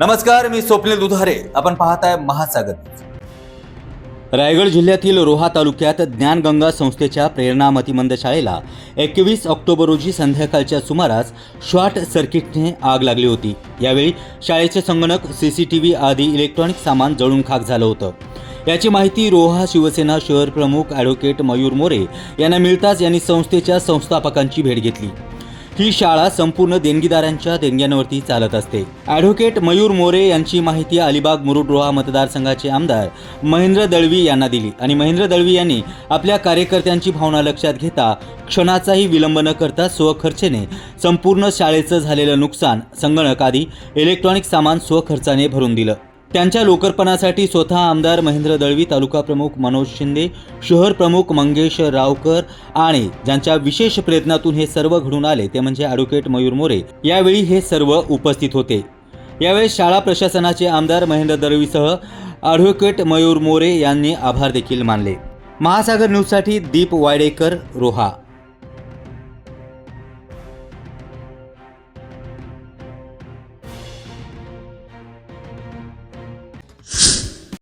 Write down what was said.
नमस्कार मी स्वप्नील दुधारे. आपण पाहताय महासागर रायगड जिल्ह्यातील रोहा तालुक्यात ज्ञानगंगा संस्थेच्या प्रेरणामतीमंद शाळेला एकवीस ऑक्टोबर रोजी संध्याकाळच्या सुमारास शॉर्ट सर्किटने आग लागली होती. यावेळी शाळेचे संगणक सी सी टी व्ही आदी इलेक्ट्रॉनिक सामान जळून खाक झालं होतं. याची माहिती रोहा शिवसेना शहर प्रमुख ॲडव्होकेट मयूर मोरे यांना मिळताच यांनी संस्थेच्या संस्थापकांची भेट घेतली. ही शाळा संपूर्ण देणगीदारांच्या देणग्यांवरती चालत असते. ॲडव्होकेट मयूर मोरे यांची माहिती अलिबाग मुरुड रोहा मतदारसंघाचे आमदार महेंद्र दळवी यांना दिली आणि महेंद्र दळवी यांनी आपल्या कार्यकर्त्यांची भावना लक्षात घेता क्षणाचाही विलंब न करता स्वखर्चेने संपूर्ण शाळेचं झालेलं नुकसान संगणक आदी इलेक्ट्रॉनिक सामान स्वखर्चाने भरून दिलं. त्यांच्या लोकर्पणासाठी स्वतः आमदार महेंद्र दळवी तालुका प्रमुख मनोज शिंदे शहर प्रमुख मंगेश रावकर आणि ज्यांच्या विशेष प्रयत्नातून हे सर्व घडून आले ते म्हणजे ॲडव्होकेट मयूर मोरे. यावेळी हे सर्व उपस्थित होते. यावेळी शाळा प्रशासनाचे आमदार महेंद्र दळवीसह ॲडव्होकेट मयूर मोरे यांनी आभार देखील मानले. महासागर न्यूजसाठी दीप वायडेकर रोहा.